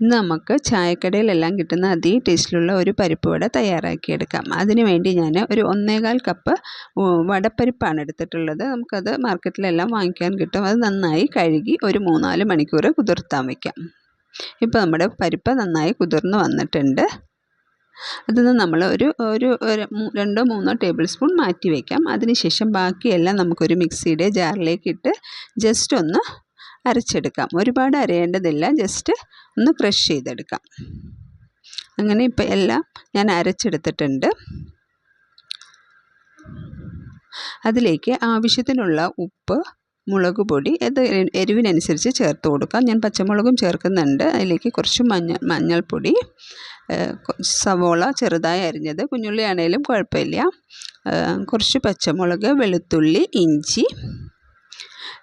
ഇന്ന് നമുക്ക് ചായക്കടയിലെല്ലാം കിട്ടുന്ന അതേ ടേസ്റ്റിലുള്ള ഒരു പരിപ്പ് വട തയ്യാറാക്കിയെടുക്കാം. അതിന് വേണ്ടി ഞാൻ ഒരു ഒന്നേകാൽ കപ്പ് വടപ്പരിപ്പാണ് എടുത്തിട്ടുള്ളത്. നമുക്കത് മാർക്കറ്റിലെല്ലാം വാങ്ങിക്കാൻ കിട്ടും. അത് നന്നായി കഴുകി ഒരു മൂന്നാൽ മണിക്കൂർ കുതിർത്താൻ വയ്ക്കാം ഇപ്പോൾ നമ്മുടെ പരിപ്പ് നന്നായി കുതിർന്ന് വന്നിട്ടുണ്ട്. അതിൽ നിന്ന് നമ്മൾ ഒരു ഒരു രണ്ടോ മൂന്നോ ടേബിൾ സ്പൂൺ മാറ്റി വയ്ക്കാം അതിനുശേഷം ബാക്കിയെല്ലാം നമുക്കൊരു മിക്സിയുടെ ജാറിലേക്ക് ഇട്ട് ജസ്റ്റ് ഒന്ന് അരച്ചെടുക്കാം. ഒരുപാട് അരയേണ്ടതില്ല. ജസ്റ്റ് ഒന്ന് ക്രഷ് ചെയ്തെടുക്കാം. അങ്ങനെ ഇപ്പം എല്ലാം ഞാൻ അരച്ചെടുത്തിട്ടുണ്ട്. അതിലേക്ക് ആവശ്യത്തിനുള്ള ഉപ്പ് മുളക് പൊടി അത് എരിവിനനുസരിച്ച് ചേർത്ത് കൊടുക്കാം. ഞാൻ പച്ചമുളകും ചേർക്കുന്നുണ്ട്. അതിലേക്ക് കുറച്ച് മഞ്ഞൾ മഞ്ഞൾപ്പൊടി സവോള ചെറുതായി അരിഞ്ഞത്. കുഞ്ഞുള്ളി ആണെങ്കിലും കുഴപ്പമില്ല കുറച്ച് പച്ചമുളക് വെളുത്തുള്ളി ഇഞ്ചി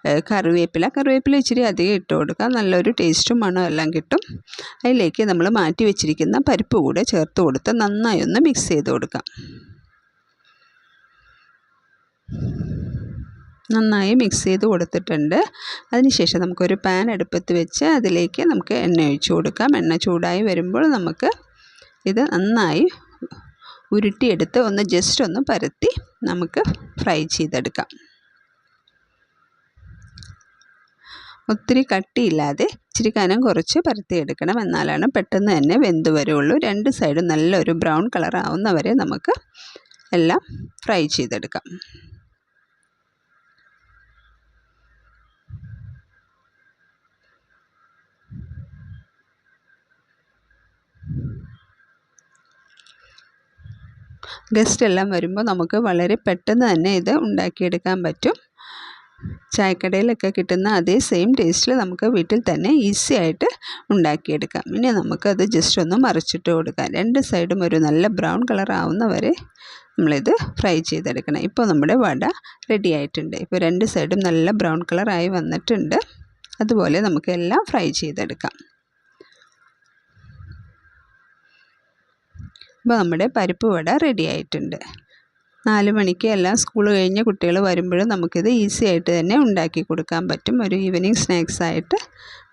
കറിവേപ്പില. കറിവേപ്പില ഇച്ചിരി അധികം ഇട്ട് കൊടുക്കുക നല്ലൊരു ടേസ്റ്റും മണവും എല്ലാം കിട്ടും. അതിലേക്ക് നമ്മൾ മാറ്റി വെച്ചിരിക്കുന്ന പരിപ്പ് കൂടെ ചേർത്ത് കൊടുത്ത് നന്നായി ഒന്ന് മിക്സ് ചെയ്ത് കൊടുക്കാം. നന്നായി മിക്സ് ചെയ്ത് കൊടുത്തിട്ടുണ്ട്. അതിനുശേഷം നമുക്കൊരു പാൻ അടുപ്പത്ത് വെച്ച് അതിലേക്ക് നമുക്ക് എണ്ണ ഒഴിച്ച് കൊടുക്കാം. എണ്ണ ചൂടായി വരുമ്പോൾ നമുക്ക് ഇത് നന്നായി ഉരുട്ടിയെടുത്ത് ഒന്ന് ജസ്റ്റ് ഒന്ന് പരത്തി നമുക്ക് ഫ്രൈ ചെയ്തെടുക്കാം. ഒത്തിരി കട്ടിയില്ലാതെ ഇച്ചിരി കനം കുറച്ച് പരത്തിയെടുക്കണം എന്നാലാണ് പെട്ടെന്ന് തന്നെ വെന്ത് വരുള്ളൂ. രണ്ട് സൈഡും നല്ലൊരു ബ്രൗൺ കളർ ആവുന്നവരെ നമുക്ക് എല്ലാം ഫ്രൈ ചെയ്തെടുക്കാം. ഗസ്റ്റ് എല്ലാം വരുമ്പോൾ നമുക്ക് വളരെ പെട്ടെന്ന് തന്നെ ഇത് ഉണ്ടാക്കിയെടുക്കാൻ പറ്റും. ചായക്കടയിലൊക്കെ കിട്ടുന്ന അതേ സെയിം ടേസ്റ്റിൽ നമുക്ക് വീട്ടിൽ തന്നെ ഈസി ആയിട്ട് ഉണ്ടാക്കിയെടുക്കാം. ഇനി നമുക്കത് ജസ്റ്റ് ഒന്ന് മറിച്ചിട്ട് കൊടുക്കാം. രണ്ട് സൈഡും ഒരു നല്ല ബ്രൗൺ കളർ ആവുന്ന വരെ നമ്മളിത് ഫ്രൈ ചെയ്തെടുക്കണം. ഇപ്പോൾ നമ്മുടെ വട റെഡി ആയിട്ടുണ്ട്. ഇപ്പോൾ രണ്ട് സൈഡും നല്ല ബ്രൗൺ കളറായി വന്നിട്ടുണ്ട്. അതുപോലെ നമുക്ക് എല്ലാം ഫ്രൈ ചെയ്തെടുക്കാം. അപ്പോൾ നമ്മുടെ പരിപ്പ് വട റെഡി ആയിട്ടുണ്ട്. നാല് മണിക്ക് എല്ലാം സ്കൂൾ കഴിഞ്ഞ് കുട്ടികൾ വരുമ്പോഴും നമുക്കിത് ഈസി ആയിട്ട് തന്നെ ഉണ്ടാക്കി കൊടുക്കാൻ പറ്റും. ഒരു ഈവനിങ് സ്നാക്സ് ആയിട്ട്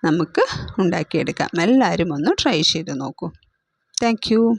നമുക്ക് ഉണ്ടാക്കിയെടുക്കാം. എല്ലാവരും ഒന്ന് ട്രൈ ചെയ്ത് നോക്കൂ. താങ്ക്